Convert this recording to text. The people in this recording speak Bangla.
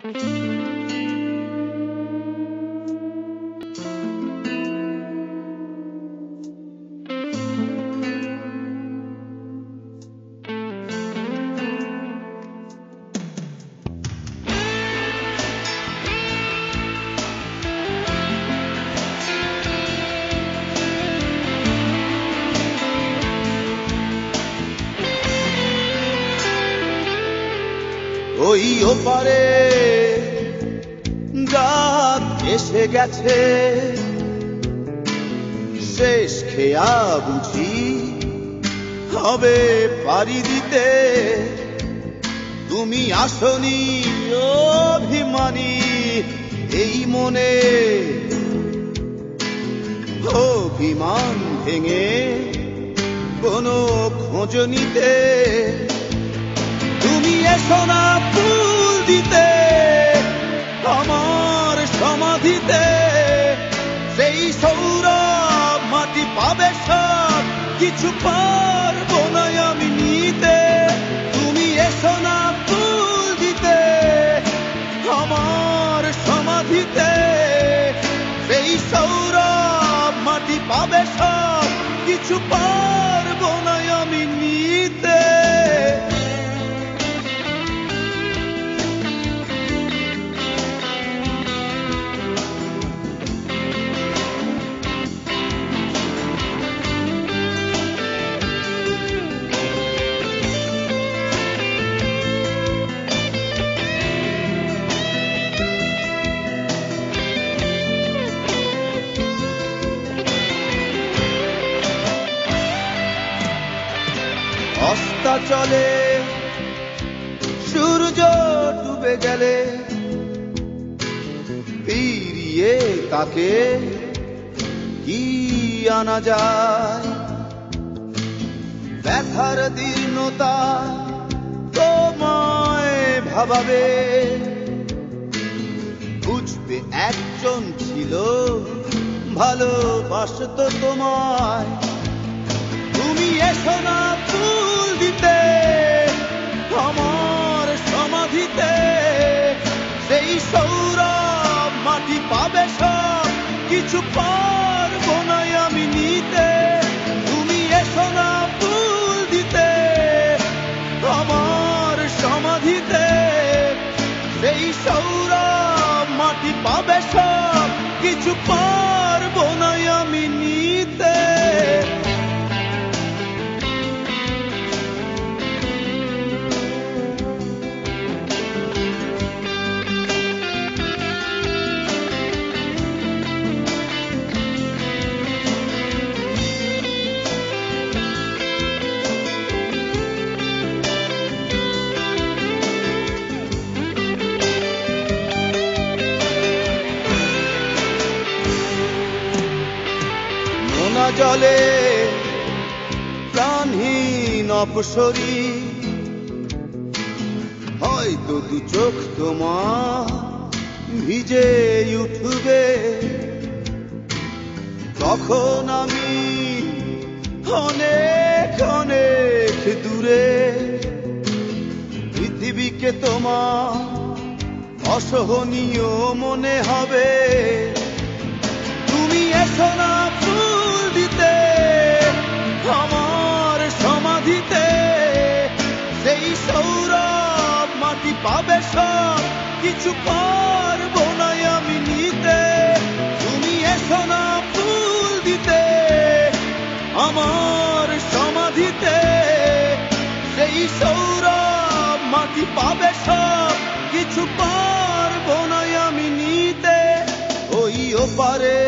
Música ওই ওপারে রাত এসে গেছে। শেষ খেয়া বুঝি হবে পারি দিতে। তুমি আসনি অভিমানী, এই মনে অভিমান ভেঙে কোনো খোঁজ নিতে। এসো ফুল দিতে আমার সমাধিতে। সেই সৌরভ মাটি পাবে সব, কিছু পারব না আমি নিতে। তুমি এসো না ফুল দিতে আমার সমাধিতে। সেই সৌরভ মাটি পাবে সব, কিছু পারব অস্তা চলে, সূর্য ডুবে গেলে ফিরিয়ে তাকে কি আনা যায়? ব্যথার দীর্ণতা তোমায় ভাবাবে। বুঝবে একজন ছিল, ভালোবাসত তোমায়। তুমি এসো না ফুল দিতে আমার সমাধিতে, সেই সৌরভ মাটি পাবে সব, কিছু পারব না আমি নিতে, তুমি এসো না ফুল দিতে আমার সমাধিতে, সেই সৌরভ মাটি পাবে সব, কিছু পারব জলে প্রাণহীন অপসরী। হয়তো দু চোখ তোমার ভিজে উঠবে। তখন আমি অনেক অনেক দূরে পৃথিবীকে তোমার অসহনীয় মনে হবে। তুমি এসো না কিছু পারব না আমি নিতে। তুমি এসো ফুল দিতে, আমার সমাধিতে। সেই সৌরভ মাটি পাবে সব, কিছু পারব না আমি নিতে। ওই ওপারে